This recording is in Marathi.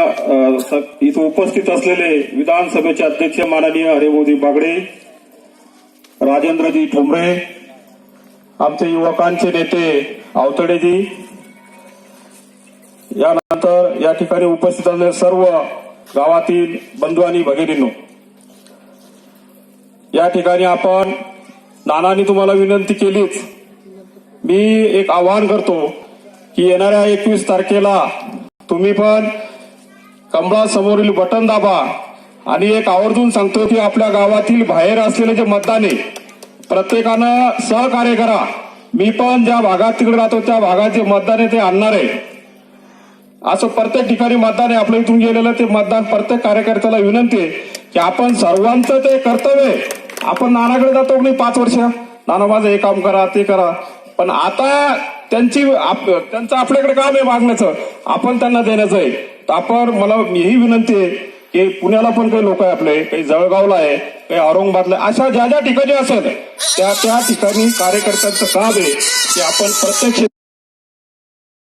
अ, इथं उपस्थित असलेले विधानसभेचे अध्यक्ष माननीय हरिभोजी बागडे राजेंद्रजी ठोंबरे आमचे युवकांचे नेते आवतडेजी यानंतर या ठिकाणी उपस्थित असलेले सर्व गावातील बंधू आणि भगिनींनो या ठिकाणी आपण नानांनी तुम्हाला विनंती केलीच. मी एक आवाहन करतो की येणाऱ्या एकवीस तारखेला तुम्ही पण कमळासमोरील बटन दाबा. आणि एक आवर्जून सांगतो की आपल्या गावातील बाहेर असलेले जे मतदान आहे प्रत्येकानं सहकार्य करा. मी पण ज्या भागात तिकडे राहतो त्या भागाचे मतदान आहे ते आणणार आहे. असं प्रत्येक ठिकाणी मतदान आहे. आपल्या इथून गेलेलं ते मतदान प्रत्येक कार्यकर्त्याला विनंती आहे की आपण सर्वांचं ते कर्तव्य आहे. आपण नानाकडे जातो नाही पाच वर्ष? नाना माझं हे काम करा ते करा. पण आता त्यांची आप- त्यांचं आपल्याकडे काम आहे मागण्याचं. आपण त्यांना देण्याचं आहे. तर आपण मला ही विनंती आहे की पुण्याला पण काही लोक आहे आपले काही जळगावला आहे काही औरंगाबादला आहे. अशा ज्या ज्या ठिकाणी असेल त्या त्या ठिकाणी कार्यकर्त्यांचं काम आहे की आपण प्रत्यक्ष